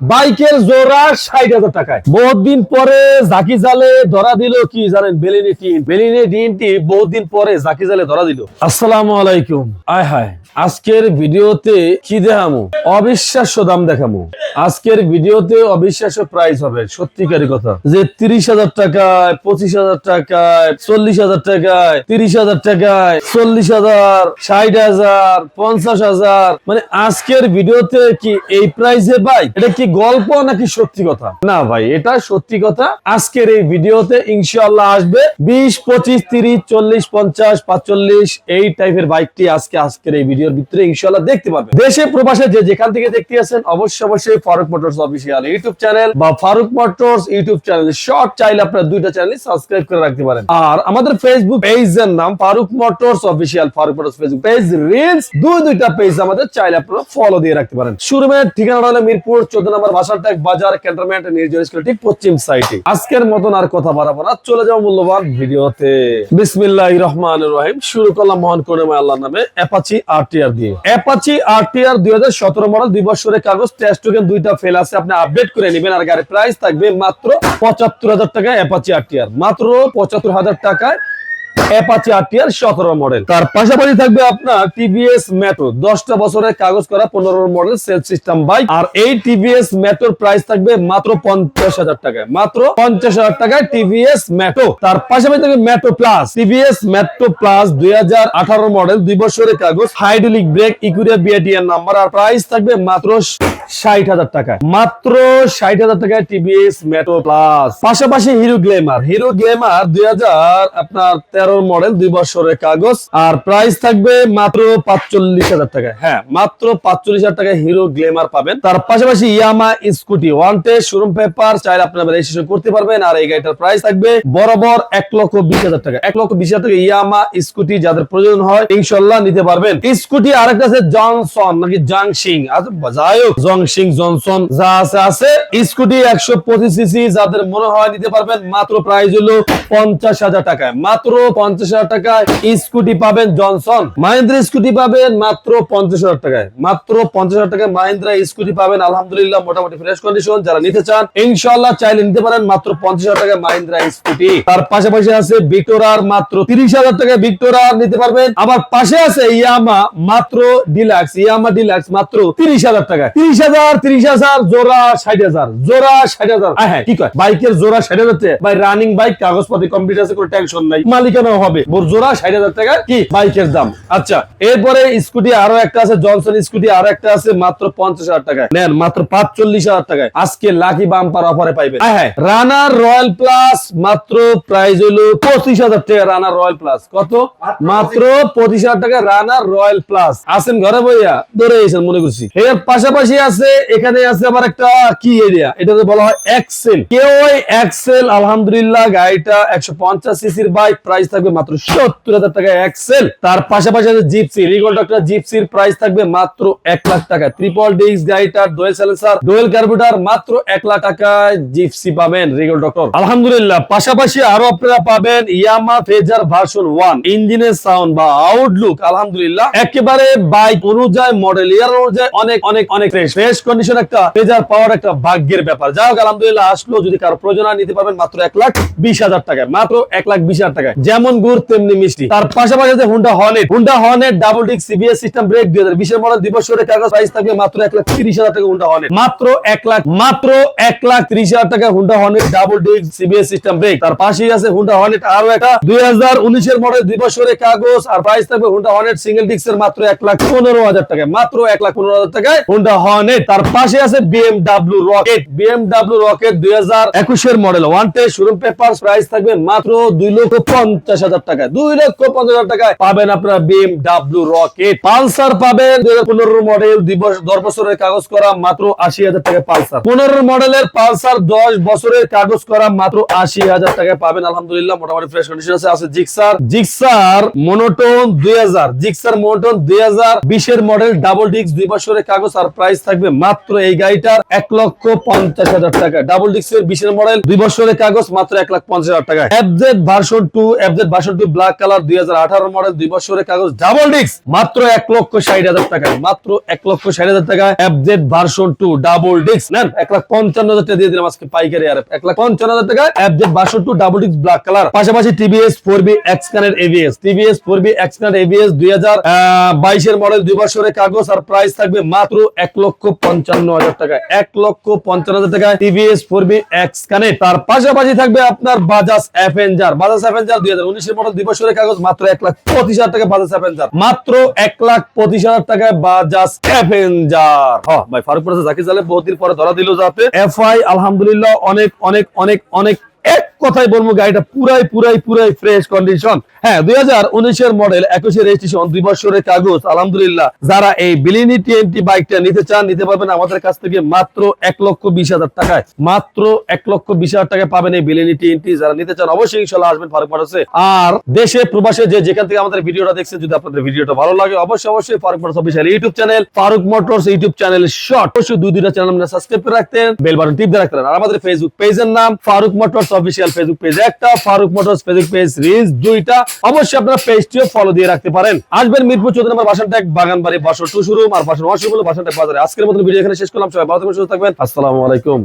বাইকের জোড়া ষাট হাজার টাকায়। বহুত দিন পরে জাকি জালে ধরা দিল কি জানেন? বেলিনি টিন বেলিনি টিনটি বহুত দিন পরে জাকি জালে ধরা দিল। আসসালামু আলাইকুম। আয় হায়, আজকের ভিডিওতে কি দেখামু? অবিশ্বাস্য দাম দেখামু। আজকের ভিডিওতে অবিশ্বাস্য প্রাইস হবে, সত্যিকারী কথা। যে তিরিশ হাজার টাকায়, পঁচিশ হাজার টাকায়, চল্লিশ হাজার টাকায়, তিরিশ হাজার টাকায়, চল্লিশ হাজার, ষাট হাজার, পঞ্চাশ হাজার মানে আজকের ভিডিওতে কি এই প্রাইসে ভাই এটা কি গল্প নাকি সত্যি কথা? না ভাই, এটা সত্যি কথা। আজকের এই ভিডিওতে ইনশাআল্লাহ আসবে বিশ, পঁচিশ, তিরিশ, চল্লিশ, পঞ্চাশ, পাঁচচল্লিশ, এই টাইপের বাইকটি আজকে, আজকের এই ভিডিওর ভিতরে ইনশাআল্লাহ দেখতে পাবে দেশে, প্রবাসে যে যেখান থেকে দেখতে আছেন, অবশ্যই অবশ্যই Faruk motors official YouTube channel বা Faruk motors YouTube channel short চাইলে আপনারা দুইটা চ্যানেল সাবস্ক্রাইব করে রাখতে পারেন। আর আমাদের ফেসবুক পেজের নাম Faruk motors official Faruk motors Facebook page reels দুই, দুইটা পেজ আমাদের চাইলে আপনারা ফলো দিয়ে রাখতে পারেন। শোরুমের ঠিকানা হলো মিরপুর, চোদ্দ নম্বর বাসারটেক বাজার ক্যান্টনমেন্ট নির্জন স্কুল ঠিক পশ্চিম সাইডে আজকের মতন আর কথা বাড়াবো না, চলে যাও মূল্যবান ভিডিওতে। বিসমিল্লাহ রহমান রহিম, শুরু করলাম মহান করুণাময় আল্লাহর নামে অ্যাপাচি আরটিআর দিয়ে। অ্যাপাচি আরটিআর দুই হাজার সতেরো মডেল দুই বছরের কাগজ টেস্ট টোকেন দুইটা ফেল আছে, আপনি আপডেট করে নেবেন, আর গাড়ির প্রাইস থাকবে মাত্র পঁচাত্তর হাজার টাকায় অ্যাপাচি আরটিআর মাত্র পঁচাত্তর হাজার টাকায় অ্যাপাচি আরটিআর সতেরো মডেল তার পাশাপাশি থাকবে আপনার টিভিএস বছরের কাগজ করা, পনেরো মডেল সিস্টেম বাইক আর এই টিভিএস প্রাইস থাকবে মাত্র পঞ্চাশ হাজার টাকায়। মাত্র পঞ্চাশ হাজার টাকায় টিভিএস তার পাশাপাশি থাকবে প্লাস টিভিএস প্লাস মডেল বছরের কাগজ হাইড্রোলিক ব্রেক ইকুরিয়া নাম্বার আর প্রাইস থাকবে মাত্র ষাট হাজার টাকায়। মাত্র ষাট হাজার টাকায় টিভিএস মেট্রো প্লাস পাশাপাশি হিরো গ্লেমার হিরো গ্লেমার দুই হাজার আপনার তেরো মডেল দুই বছরের কাগজ আর প্রাইস থাকবে মাত্র পাঁচচল্লিশ হাজার টাকায়। হ্যাঁ মাত্র পাঁচচল্লিশ হাজার টাকায় হিরো গ্লেমার পাবেন। তার পাশাপাশি Yamaha Scooty one test showroom paper চাইলে আপনারা রেজিস্ট্রেশন করতে পারবেন আর এই গাড়িটার প্রাইস থাকবে বরাবর এক লক্ষ বিশ হাজার টাকা এক লক্ষ বিশ হাজার টাকা ইয়ামা স্কুটি যাদের প্রয়োজন হয় ইনশাল্লাহ নিতে পারবেন। স্কুটি আরেকটা আছে জনসন নাকি জাংশিং আচ্ছা, যাই হোক জংশিং জনসন যা আছে আছে। স্কুটি একশো পঁচিশ সিসি যাদের মনে হয় নিতে পারবেন মাত্র প্রাইস হলো পঞ্চাশ হাজার টাকায়। মাত্র পঞ্চাশ হাজার টাকায় স্কুটি পাবেন জনসন। মাহিন্দ্রা স্কুটি পাবেন মাত্র পঞ্চাশ হাজার টাকায়। মাত্র পঞ্চাশ হাজার টাকায় মাহিন্দ্রা স্কুটি পাবেন আলহামদুলিল্লাহ মোটামুটি ফ্রেশ কন্ডিশন যারা নিতে চান ইনশাল্লাহ চাইলে নিতে পারেন মাত্র পঞ্চাশ হাজার টাকায় মাহিন্দ্রা স্কুটি। তার পাশাপাশি আছে ভিক্টোরার মাত্র তিরিশ হাজার টাকায় নিতে পারবেন। আবার পাশে আছে ইয়ামা মাত্র ডিলাক্স ইয়ামা ডিলাক্স মাত্র তিরিশ হাজার টাকায়। তিরিশ হাজার তিরিশ হাজার জোড়া ষাট হাজার জোড়া ষাট হাজার। হ্যাঁ, ঠিক হয় বাইকের জোড়া ষাট হাজার রানিং বাইক কাগজপাতি কমপ্লিট আছে কোনো টেনশন নাই। মালিকানাও হবে। জোড়া ষাট হাজার টাকা কি? বাইকের দাম। আচ্ছা এরপরে স্কুটি আরও একটা আছে, জনসন স্কুটি আরও একটা আছে, মাত্র পঞ্চাশ হাজার টাকায়। নেন, মাত্র পাঁচচল্লিশ হাজার টাকায়। আজকে লাকি বাম্পার অফারে পাইবেন। হ্যাঁ রানার রয়্যাল প্লাস মাত্র প্রাইস হলো পঁচিশ হাজার টাকা রানার রয়্যাল প্লাস কত? মাত্র পঁচিশ হাজার টাকা রানার রয়্যাল প্লাস আছেন ঘরে বইয়া? ধরে এসেছেন মনে করছি। এর পাশাপাশি আছে, এখানে আছে আবার একটা কি এরিয়া এটাতে বলা হয় এক্সেল কেউ এক্সেল আলহামদুলিল্লাহ, গাড়িটা একশো পঞ্চাশ সিসির বাইক প্রাইস থাকবে মাত্র সত্তর হাজার টাকা এক্সেল তার পাশাপাশি আছে জিপসি রিগল ডক্টর জিপসির প্রাইস থাকবে মাত্র এক লাখ টাকা ট্রিপল ডিস্ক গাড়িটার ডোয়েল সাইলেন্সার ডোয়েল কার্বুটার মাত্র এক লাখ টাকায় জিপসি পাবেন রিগল ডক্টর আলহামদুলিল্লাহ। পাশাপাশি আরও আপনারা পাবেন ইয়ামা ফেজার ভার্সন ওয়ান ইঞ্জিনের সাউন্ড বা আউটলুক আলহামদুলিল্লাহ। একেবারে বাইক অনুযায়ী মডেল ইয়ার অনুযায়ী অনেক অনেক অনেক ফ্রেশ ফ্রেশ কন্ডিশন একটা ফেজার পাওয়ার একটা ভাগ্যের ব্যাপার। যাই হোক, আলহামদুলিল্লাহ আসলো যদি কারও প্রয়োজন নিতে পারবেন মাত্র এক লাখ বিশ হাজার টাকায়। মাত্র এক লাখ বিশ হাজার টাকায়। যেমন গুড় তেমনি মিষ্টি। তার পাশাপাশি আছে Honda Hornet Honda Hornet double disc CBS system brake দুই হাজার বিশের মডেল দুই বছরের কাগজ প্রাইস থাকবে মাত্র এক লাখ তিরিশ হাজার টাকা হুন্ডা হর্নেট মাত্র এক লাখ, মাত্র এক লাখ তিরিশ হাজার টাকা Honda Hornet double disc CBS system brake তার পাশেই আছে হুন্ডা হর্নেট আরও একটা। দুই হাজার উনিশের মডেল দুই বছরের কাগজ আর প্রাইস থাকবে হুন্ডা হর্নেট সিঙ্গেল ডিক্সের মাত্র এক লাখ পনেরো হাজার টাকায় মাত্র এক লাখ পনেরো হাজার টাকায় হুন্ডা হর্নেট তার পাশে আছে বিএমডাব্লিউ রকেট বিএমডাব্লিউ রকেট দুই হাজার একুশের model one test showroom paper price থাকবে মাত্র দুই লক্ষ পঞ্চাশ হাজার টাকায়, দুই লক্ষ পঞ্চাশ হাজার টাকায় পাবেন আপনারা বিএমডাব্লিউ রকেট পালসার পাবেন পনেরো মডেল বছর দশ বছরের কাগজ করা, মাত্র আশি হাজার টাকায় পালসার। পনেরো মডেলের পালসার দশ বছরের কাগজ করা, মাত্র আশি হাজার টাকায় পাবেন। আলহামদুলিল্লাহ, মোটামুটি ফ্রেশ কন্ডিশন আছে আছে জিক্সার। জিক্সার মনোটোন দুই হাজার, জিক্সার মনোটোন দুই হাজার বিশের মডেল ডাবল ডিক্স দুই বছরের কাগজ, আর প্রাইস থাকবে মাত্র এই গাড়িটার এক লক্ষ পঞ্চাশ হাজার টাকা ডাবল ডিক্স এর বিশের মডেল দুই বছরের কাগজ, মাত্র এক লাখ পঞ্চাশ হাজার টাকা এফজেড ভার্সন টু এফজেড বাষট্টি ব্ল্যাক কালার দুই হাজার আঠারো মডেল দুই বছরের কাগজ ডাবল ডিস্ক মাত্র এক লক্ষ ষাট হাজার টাকায়, মাত্র এক লক্ষ ষাট হাজার টাকায় অ্যাবজেট ভার্সন টু ডাবল ডিস্ক নেন, এক লাখ পঞ্চান্ন হাজার টাকা দিয়ে দিলাম আজকে পাইকারি আর, এক লাখ পঞ্চান্ন হাজার টাকায় অ্যাবজেট বাষট্টি two double disc black colour পাশাপাশি টিভিএস ফোর বি এক্স কানের ABS TVS four B X কানের এবিএস দুই হাজার বাইশের মডেল দুই বছরের কাগজ, আর প্রাইস থাকবে মাত্র এক লক্ষ পঞ্চান্ন হাজার টাকায়, এক লক্ষ পঞ্চান্ন হাজার টাকায় টিভিএস ফোর বি এক্স কানে তার পাশাপাশি থাকবে আপনার বাজাজ অ্যাভেঞ্জার বাজাজ অ্যাভেঞ্জার দুই হাজার উনিশের মডেল দুই বছরের কাগজ, মাত্র এক লাখ পঁচিশ হাজার টাকা বাজাজ অ্যাভেঞ্জার মাত্র এক লাখ পঁচিশ হাজার টাকায় বাজাজ অ্যাভেঞ্জার হ্যাঁ ভাই, ফারুক প্লাজা জাকির জালে বহুদিন পরে ধরা দিল যাতে। এফআই, আলহামদুলিল্লাহ, অনেক অনেক অনেক অনেক এক কথাই বলব গাড়িটা পুরাই পুরাই পুরাই ফ্রেশ কন্ডিশন হ্যাঁ দুই হাজার উনিশের মডেল একুশে রেজিস্ট্রেশন দুই বছরের কাগজ, আলহামদুলিল্লাহ। যারা এই বিলিনি টিএনটি বাইকটা নিতে চান, নিতে পারবেন আমাদের কাছ থেকে মাত্র এক লক্ষ বিশ হাজার টাকায়। মাত্র এক লক্ষ বিশ হাজার টাকায় পাবেন এই বিলিনি টিএনটি যারা নিতে চান, অবশ্যই ইনশাল্লাহ আসবেন ফারুক মোটরসে আর দেশে, প্রবাসে যে যেখান থেকে আমাদের ভিডিওটা দেখছেন, যদি আপনাদের ভিডিওটা ভালো লাগে, অবশ্যই অবশ্যই Faruk motors official YouTube channel Faruk motors YouTube channel short অবশ্যই দুই দুইটা চ্যানেল আপনারা সাবস্ক্রাইব করে রাখতেন বেল বাটন টিপ দিয়ে রাখতেন। আর আমাদের ফেসবুক পেজের নাম, Faruk motors official Facebook page একটা Faruk motors Facebook page reels দুইটা। অবশ্যই আপনারা পেজটিও ফলো দিয়ে রাখতে পারেন। আসবেন মিরপুর চৌধুরী নম্বর ট্যাগ বাগান বাড়ি বাসন টু শুরু আর বাসন ওয়ান শুরু বাসন ট্যাগ বাজারে। আজকের মতো ভিডিও এখানে শেষ করলাম। সবাই ভালো থাকবেন, সুস্থ থাকবেন। আসসালামু আলাইকুম।